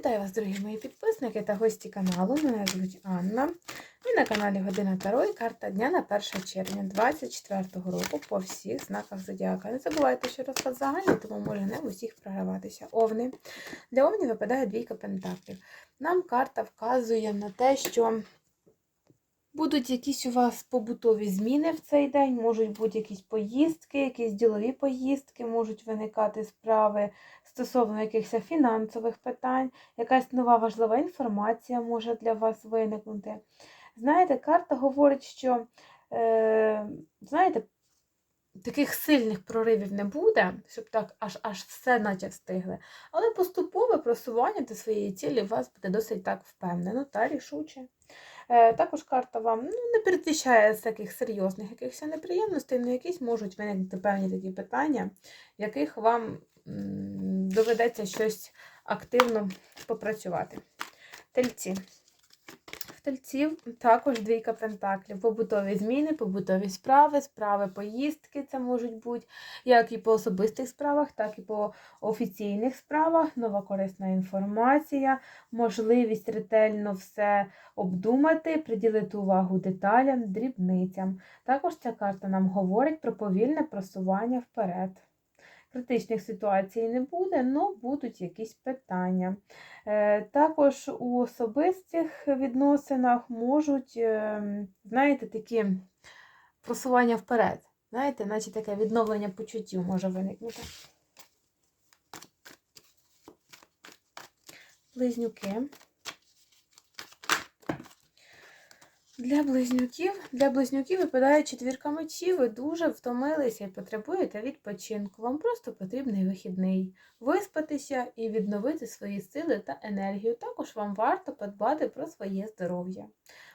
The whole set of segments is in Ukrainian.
Вітаю вас, дорогі мої підписники та гості каналу. Мене звуть Анна. Ви на каналі Година Таро і карта дня на 1 червня 2024 року по всіх знаках Зодіака. Не забувайте, що розклад загальний, тому може не в усіх програватися. Овни. Для овнів випадає двійка пентаклів. Нам карта вказує на те, що будуть якісь у вас побутові зміни в цей день, можуть бути якісь поїздки, якісь ділові поїздки, можуть виникати справи стосовно якихось фінансових питань, якась нова важлива інформація може для вас виникнути. Знаєте, карта говорить, що, е, знаєте, таких сильних проривів не буде, щоб так аж аж все наче встигли. Але поступове просування до своєї цілі у вас буде досить так впевнено та рішуче. Е, Також карта вам ну, не передвіщає таких серйозних якихось неприємностей, але якісь можуть виникнути певні такі питання, яких вам доведеться щось активно попрацювати. Тельці. В тельців також двійка пентаклів. Побутові зміни, побутові справи, справи поїздки це можуть бути як і по особистих справах, так і по офіційних справах, нова корисна інформація, можливість ретельно все обдумати, приділити увагу деталям, дрібницям. Також ця карта нам говорить про повільне просування вперед. Критичних ситуацій не буде, але будуть якісь питання. Е, Також у особистих відносинах можуть, е, знаєте, такі просування вперед. Знаєте, наче таке відновлення почуттів може виникнути. Близнюки. Для близнюків, для близнюків випадає четвірка мечів. Ви дуже втомилися і потребуєте відпочинку. Вам просто потрібний вихідний. Виспатися і відновити свої сили та енергію. Також вам варто подбати про своє здоров'я.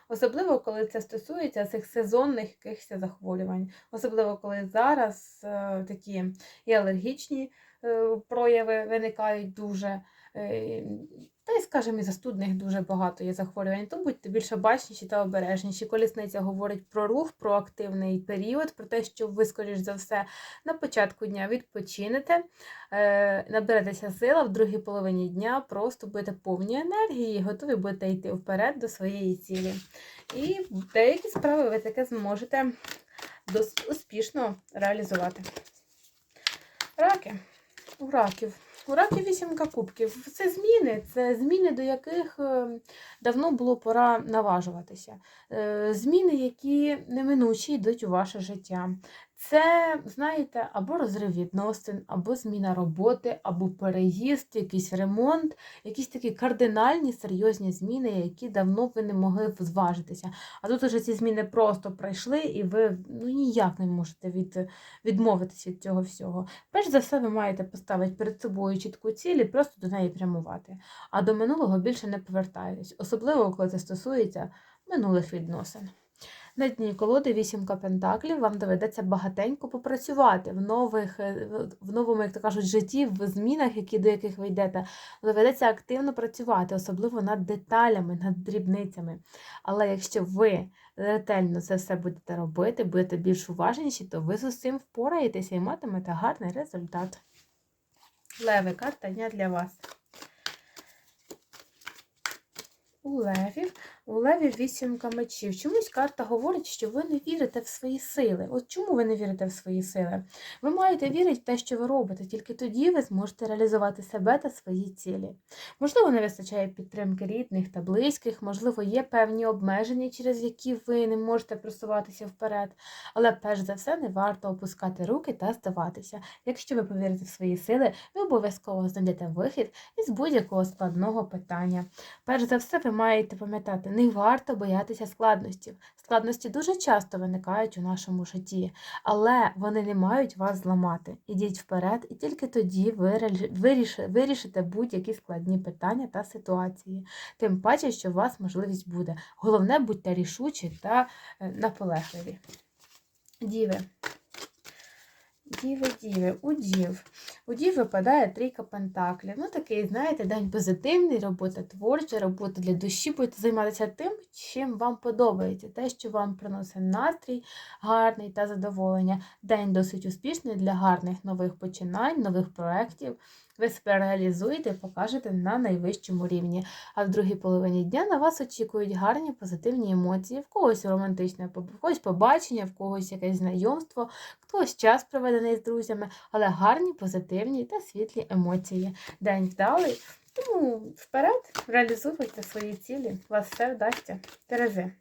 Особливо, коли це стосується цих сезонних якихось захворювань. Особливо, коли зараз е, такі і алергічні е, прояви виникають дуже. Та й, скажімо, і застудних дуже багато є захворювань, то будьте більше бачніші та обережніші. Колісниця говорить про рух, про активний період, про те, що ви, скоріш за все, на початку дня відпочинете, е, наберетеся сила в другій половині дня, просто будете повні енергії, готові будете йти вперед до своєї цілі. І деякі справи ви таке зможете успішно реалізувати. Раки. У раків. У і вісімка кубків. Це зміни, це зміни, до яких е, давно було пора наважуватися. Е, Зміни, які неминучі йдуть у ваше життя. Це, знаєте, або розрив відносин, або зміна роботи, або переїзд, якийсь ремонт, якісь такі кардинальні серйозні зміни, які давно ви не могли зважитися. А тут уже ці зміни просто пройшли, і ви ну, ніяк не можете від, відмовитися від цього всього. Перш за все, ви маєте поставити перед собою чітку ціль і просто до неї прямувати. А до минулого більше не повертаєтесь, особливо коли це стосується минулих відносин. На дні колоди вісімка пентаклів вам доведеться багатенько попрацювати в нових, е, в новому, як то кажуть, житті, в змінах, які, до яких ви йдете. Доведеться активно працювати, особливо над деталями, над дрібницями. Але якщо ви ретельно це все будете робити, будете більш уважніші, то ви з усім впораєтеся і матимете гарний результат. Леви, карта дня для вас. У левів, у левів вісімка мечів. Чомусь карта говорить, що ви не вірите в свої сили. От чому ви не вірите в свої сили? Ви маєте вірити в те, що ви робите, тільки тоді ви зможете реалізувати себе та свої цілі. Можливо, не вистачає підтримки рідних та близьких, можливо, є певні обмеження, через які ви не можете просуватися вперед. Але перш за все не варто опускати руки та здаватися. Якщо ви повірите в свої сили, ви обов'язково знайдете вихід із будь-якого складного питання. Перш за все, ви маєте пам'ятати, не варто боятися складностей. Складності дуже часто виникають у нашому житті, але вони не мають вас зламати. Ідіть вперед, і тільки тоді ви вирішите будь-які складні питання та ситуації. Тим паче, що у вас можливість буде. Головне, будьте рішучі та е, наполегливі. Діви. Діви, діви, у дів випадає трійка пентаклів. Ну, такий, знаєте, день позитивний, робота творча, робота для душі. Будете займатися тим, чим вам подобається, те, що вам приносить настрій гарний та задоволення. День досить успішний для гарних нових починань, нових проєктів. Ви себе реалізуєте і покажете на найвищому рівні. А в другій половині дня на вас очікують гарні позитивні емоції, в когось романтичне, в когось побачення, в когось якесь знайомство, когось час проведений з друзями, але гарні, позитивні та світлі емоції. День вдалий. Тому вперед реалізуйте свої цілі, у вас все вдасться. Терези.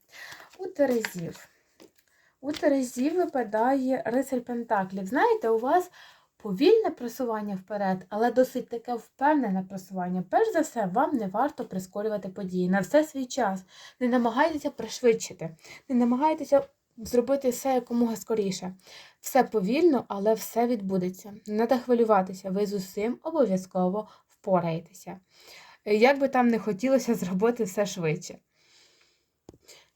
У Терезів. У Терезів випадає рицарь Пентаклів. Знаєте, у вас повільне просування вперед, але досить таке впевнене просування. Перш за все, вам не варто прискорювати події на все свій час. Не намагайтеся пришвидшити, не намагайтеся зробити все якомога скоріше. Все повільно, але все відбудеться. Не треба хвилюватися, ви з усім обов'язково впораєтеся. Як би там не хотілося зробити все швидше.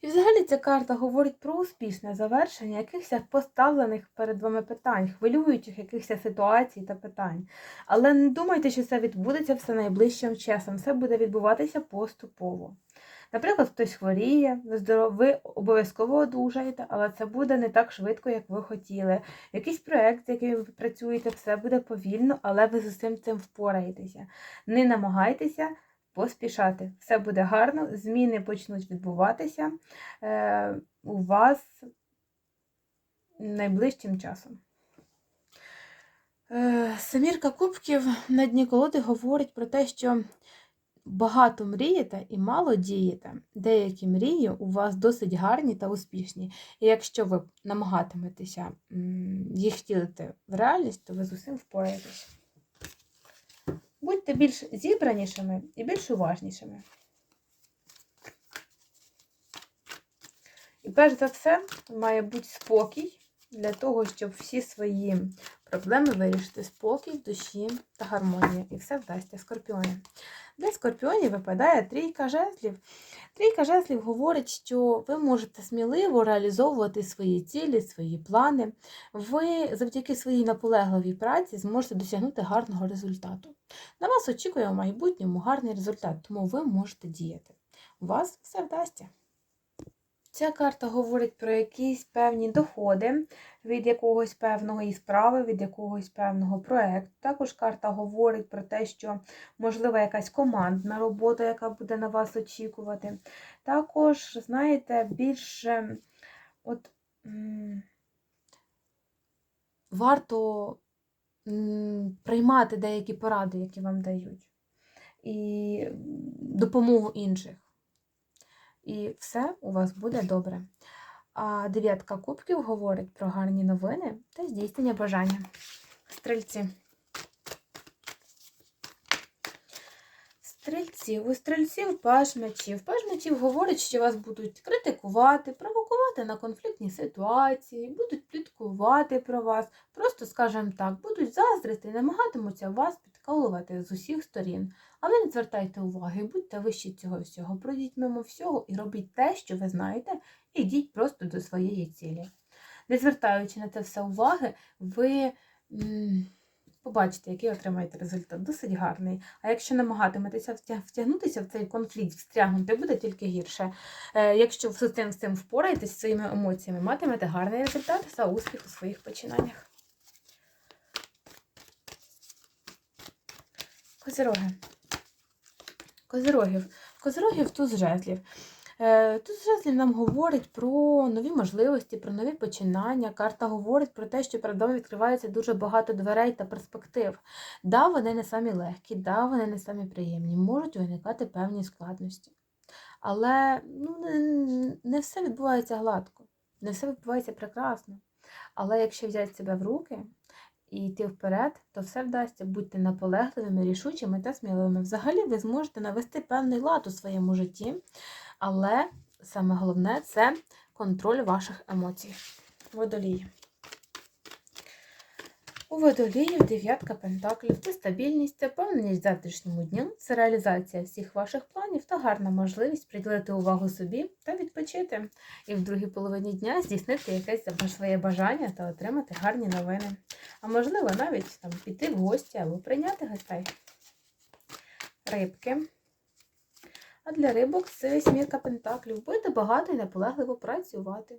І взагалі ця карта говорить про успішне завершення якихось поставлених перед вами питань, хвилюючих якихось ситуацій та питань. Але не думайте, що це відбудеться все найближчим часом. Все буде відбуватися поступово. Наприклад, хтось хворіє, ви обов'язково одужаєте, але це буде не так швидко, як ви хотіли. Якийсь проєкт, з яким ви працюєте, все буде повільно, але ви з усім цим впораєтеся. Не намагайтеся поспішати. Все буде гарно, зміни почнуть відбуватися е, у вас найближчим часом. Е, Самірка Кубків на дні колоди говорить про те, що багато мрієте і мало дієте. Деякі мрії у вас досить гарні та успішні. І якщо ви намагатиметеся їх втілити в реальність, то ви з усім впораєтесь. Будьте більш зібранішими і більш уважнішими. І перш за все, має бути спокій для того, щоб всі свої проблеми вирішити спокій душі та гармонія. І все вдасться скорпіоні. Для скорпіонів випадає трійка жезлів. Трійка жезлів говорить, що ви можете сміливо реалізовувати свої цілі, свої плани. Ви завдяки своїй наполегливій праці зможете досягнути гарного результату. На вас очікує в майбутньому гарний результат, тому ви можете діяти. У вас все вдасться. Ця карта говорить про якісь певні доходи від якогось певного справи, від якогось певного проєкту. Також карта говорить про те, що можлива якась командна робота, яка буде на вас очікувати. Також, знаєте, більше от, варто приймати деякі поради, які вам дають, і допомогу інших і все у вас буде добре. А дев'ятка кубків говорить про гарні новини та здійснення бажання. Стрільці. Стрільців. У стрільців паж мечів. Паж мечів говорить, що вас будуть критикувати, провокувати на конфліктні ситуації, будуть пліткувати про вас, просто, скажімо так, будуть заздрити і намагатимуться вас підколувати з усіх сторін. Але не звертайте уваги, будьте вищі цього всього. Пройдіть мимо всього і робіть те, що ви знаєте, і йдіть просто до своєї цілі. Не звертаючи на це все уваги, ви побачите, який отримаєте результат. Досить гарний. А якщо намагатиметеся втягнутися в цей конфлікт, встрягнути, буде тільки гірше. Е, якщо з цим, з впораєтесь своїми емоціями, матимете гарний результат за успіх у своїх починаннях. Козироги. Козирогів. Козирогів туз жезлів. Е, туз жезлів нам говорить про нові можливості, про нові починання. Карта говорить про те, що перед вами відкривається дуже багато дверей та перспектив. Да, вони не самі легкі, да, вони не самі приємні, можуть виникати певні складності. Але ну, не все відбувається гладко, не все відбувається прекрасно. Але якщо взяти себе в руки, і йти вперед, то все вдасться, будьте наполегливими, рішучими та сміливими. Взагалі, ви зможете навести певний лад у своєму житті, але саме головне це контроль ваших емоцій. Водолій. У водоліїв дев'ятка пентаклів це стабільність, це впевненість в завтрашньому дню, це реалізація всіх ваших планів та гарна можливість приділити увагу собі та відпочити. І в другій половині дня здійснити якесь своє бажання та отримати гарні новини. А можливо, навіть там піти в гості або прийняти гостей. Рибки. А для рибок це смірка пентаклів. Будете багато і наполегливо працювати.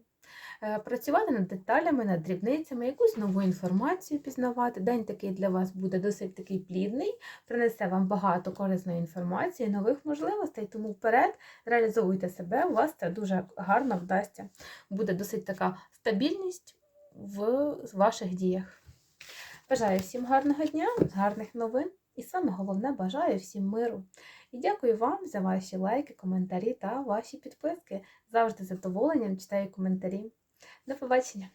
Е, Працювати над деталями, над дрібницями, якусь нову інформацію пізнавати. День такий для вас буде досить такий плідний, принесе вам багато корисної інформації, нових можливостей, тому вперед реалізовуйте себе, у вас це дуже гарно вдасться. Буде досить така стабільність в ваших діях. Бажаю всім гарного дня, гарних новин і саме головне бажаю всім миру. І дякую вам за ваші лайки, коментарі та ваші підписки. Завжди задоволенням читаю коментарі. До побачення!